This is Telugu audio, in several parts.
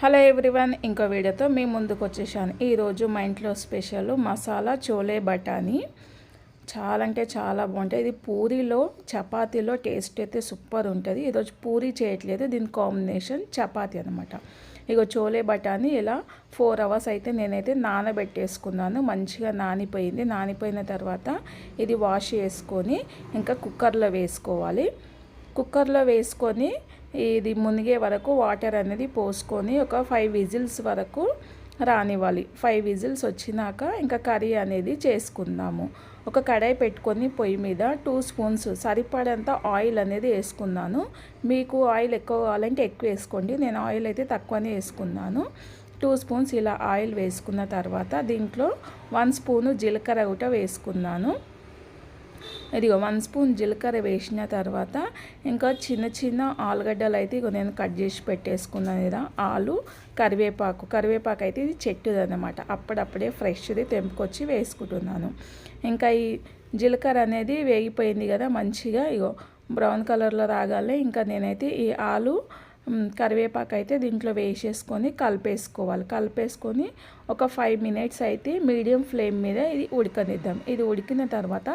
హలో ఎవ్రీవన్ ఇంకో వీడియోతో మీ ముందుకు వచ్చేసాను. ఈరోజు మా ఇంట్లో స్పెషల్ మసాలా చోలే బఠానీ. చాలా అంటే చాలా బాగుంటుంది ఇది పూరీలో చపాతీలో టేస్ట్ అయితే సూపర్ ఉంటుంది. ఈరోజు పూరీ చేయట్లేదు. దీని కాంబినేషన్ చపాతీ అనమాట ఇగో చోలే బఠానీ ఇలా ఫోర్ అవర్స్ అయితే నేనైతే నానబెట్టేసుకున్నాను. మంచిగా నానిపోయింది. నానిపోయిన తర్వాత ఇది వాష్ చేసుకొని ఇంకా కుక్కర్లో వేసుకోవాలి. కుక్కర్లో వేసుకొని ఇది మునిగే వరకు వాటర్ అనేది పోసుకొని ఒక ఫైవ్ విజిల్స్ వరకు రానివ్వాలి. ఫైవ్ విజిల్స్ వచ్చినాక ఇంకా కర్రీ అనేది చేసుకుందాము. ఒక కడాయి పెట్టుకొని పొయ్యి మీద టూ స్పూన్స్ సరిపడంత ఆయిల్ అనేది వేసుకున్నాను. మీకు ఆయిల్ ఎక్కువ కావాలంటే ఎక్కువ వేసుకోండి. నేను ఆయిల్ అయితే తక్కువనే వేసుకున్నాను. టూ స్పూన్స్ ఇలా ఆయిల్ వేసుకున్న తర్వాత దీంట్లో వన్ స్పూను జీలకర్ర కూడా వేసుకున్నాను. ఇదిగో వన్ స్పూన్ జీలకర్ర వేసిన తర్వాత ఇంకా చిన్న చిన్న ఆలుగడ్డలు అయితే ఇగో నేను కట్ చేసి పెట్టేసుకున్నాను కదా ఆలు కరివేపాకు. కరివేపాకు అయితే ఇది చెట్టుది అనమాట అప్పుడప్పుడే ఫ్రెష్ది తెంపుకొచ్చి వేసుకుంటున్నాను. ఇంకా ఈ జీలకర్ర అనేది వేగిపోయింది కదా మంచిగా ఇగో బ్రౌన్ కలర్లో రాగానే ఇంకా నేనైతే ఈ ఆలు కరివేపాకు అయితే దీంట్లో వేసేసుకొని కలిపేసుకోవాలి. కలిపేసుకొని ఒక ఫైవ్ మినిట్స్ అయితే మీడియం ఫ్లేమ్ మీద ఇది ఉడకనిద్దాం. ఇది ఉడికిన తర్వాత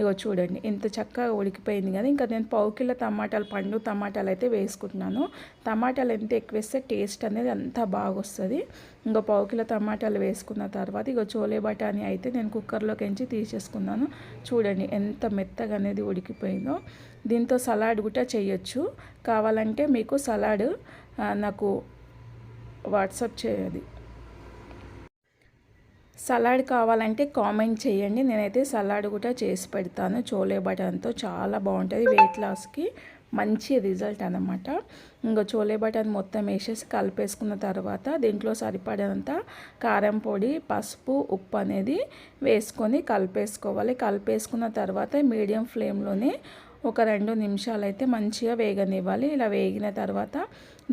ఇగో చూడండి ఇంత చక్కగా ఉడికిపోయింది కదా. ఇంకా నేను పావు కిలో టమాటాలు పండు టమాటాలు అయితే వేసుకుంటున్నాను. టమాటాలు ఎంత ఎక్కువ వేస్తే టేస్ట్ అనేది అంత బాగా వస్తుంది ఇంకో పావు కిలో టమాటాలు వేసుకున్న తర్వాత ఇగో చోలే బఠానీ అయితే నేను కుక్కర్లోకి ఎంచి తీసేసుకున్నాను. చూడండి ఎంత మెత్తగా అనేది ఉడికిపోయిందో. దీంతో సలాడ్ కూడా చేయొచ్చు. కావాలంటే మీకు సలాడ్ నాకు వాట్సాప్ చేయది సలాడ్ కావాలంటే కామెంట్ చేయండి. నేనైతే సలాడ్ కూడా చేసి పెడతాను. చోలే బటన్తో చాలా బాగుంటుంది. వెయిట్ లాస్కి మంచి రిజల్ట్ అనమాట ఇంకా చోలే బటన్ మొత్తం వేసేసి కలిపేసుకున్న తర్వాత దీంట్లో సరిపడినంత కారం పొడి పసుపు ఉప్పు అనేది వేసుకొని కలిపేసుకోవాలి. కలిపేసుకున్న తర్వాత మీడియం ఫ్లేమ్లోనే ఒక రెండు నిమిషాలు అయితే మంచిగా వేగనివ్వాలి. ఇలా వేగిన తర్వాత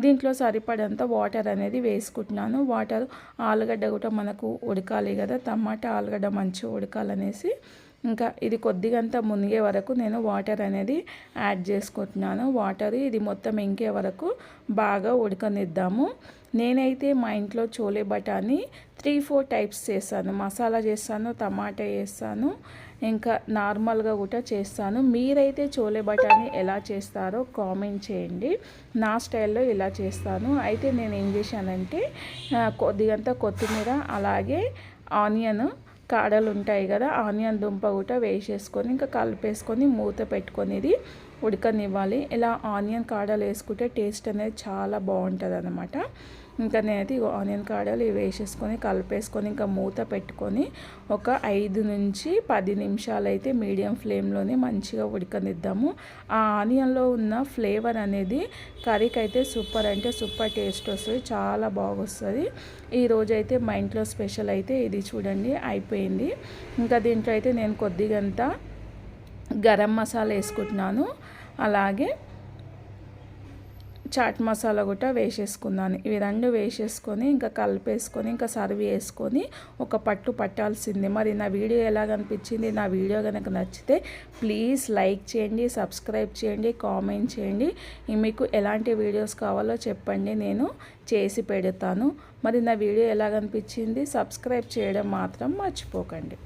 దీంట్లో సరిపడంత వాటర్ అనేది వేసుకుంటున్నాను. వాటర్ ఆలుగడ్డ కూడా మనకు ఉడకాలి కదా టమాటా ఆలుగడ్డ మంచిగా ఉడకాలనేసి ఇంకా ఇది కొద్దిగంత మునిగే వరకు నేను వాటర్ అనేది యాడ్ చేసుకుంటున్నాను. వాటర్ ఇది మొత్తం ఇంకే వరకు బాగా ఉడకనిద్దాము. నేనైతే మా ఇంట్లో చోలే బఠానీ త్రీ ఫోర్ టైప్స్ చేస్తాను. మసాలా చేస్తాను టమాటా చేస్తాను ఇంకా నార్మల్గా కూడా చేస్తాను. మీరైతే చోలే బఠానీ ఎలా చేస్తారో కామెంట్ చేయండి. నా స్టైల్లో ఇలా చేస్తాను. అయితే నేను ఏం చేశానంటే కొద్దిగంత కొత్తిమీర అలాగే ఆనియన్ కాడలు ఉంటాయి కదా ఆనియన్ దుంప కూడా వేసేసుకొని ఇంకా కలిపేసుకొని మూత పెట్టుకొని ఇది ఉడకనివ్వాలి. ఇలా ఆనియన్ కాడలు వేసుకుంటే టేస్ట్ అనేది చాలా బాగుంటుంది అనమాట ఇంకా నేనైతే ఆనియన్ కాడలు ఇవి వేసేసుకొని కలిపేసుకొని ఇంకా మూత పెట్టుకొని ఒక ఐదు నుంచి పది నిమిషాలు అయితే మీడియం ఫ్లేమ్లోనే మంచిగా ఉడకనిద్దాము. ఆ ఆనియన్లో ఉన్న ఫ్లేవర్ అనేది కర్రీకి అయితే సూపర్ అంటే సూపర్ టేస్ట్ వస్తుంది చాలా బాగొస్తుంది. ఈరోజైతే మా ఇంట్లో స్పెషల్ అయితే ఇది చూడండి అయిపోయింది. ఇంకా దీంట్లో అయితే నేను కొద్దిగంతా గరం మసాలా వేసుకుంటున్నాను. అలాగే చాట్ మసాలా కూడా వేసేసుకున్నాను. ఇవి రెండు వేసేసుకొని ఇంకా కలిపేసుకొని ఇంకా సర్వ్ చేసుకొని ఒక పట్టు పట్టాల్సింది. మరి నా వీడియో ఎలాగనిపించింది నా వీడియో కనుక నచ్చితే ప్లీజ్ లైక్ చేయండి సబ్స్క్రైబ్ చేయండి కామెంట్ చేయండి. మీకు ఎలాంటి వీడియోస్ కావాలో చెప్పండి నేను చేసి పెడతాను. మరి నా వీడియో ఎలాగనిపించింది సబ్స్క్రైబ్ చేయడం మాత్రం మర్చిపోకండి.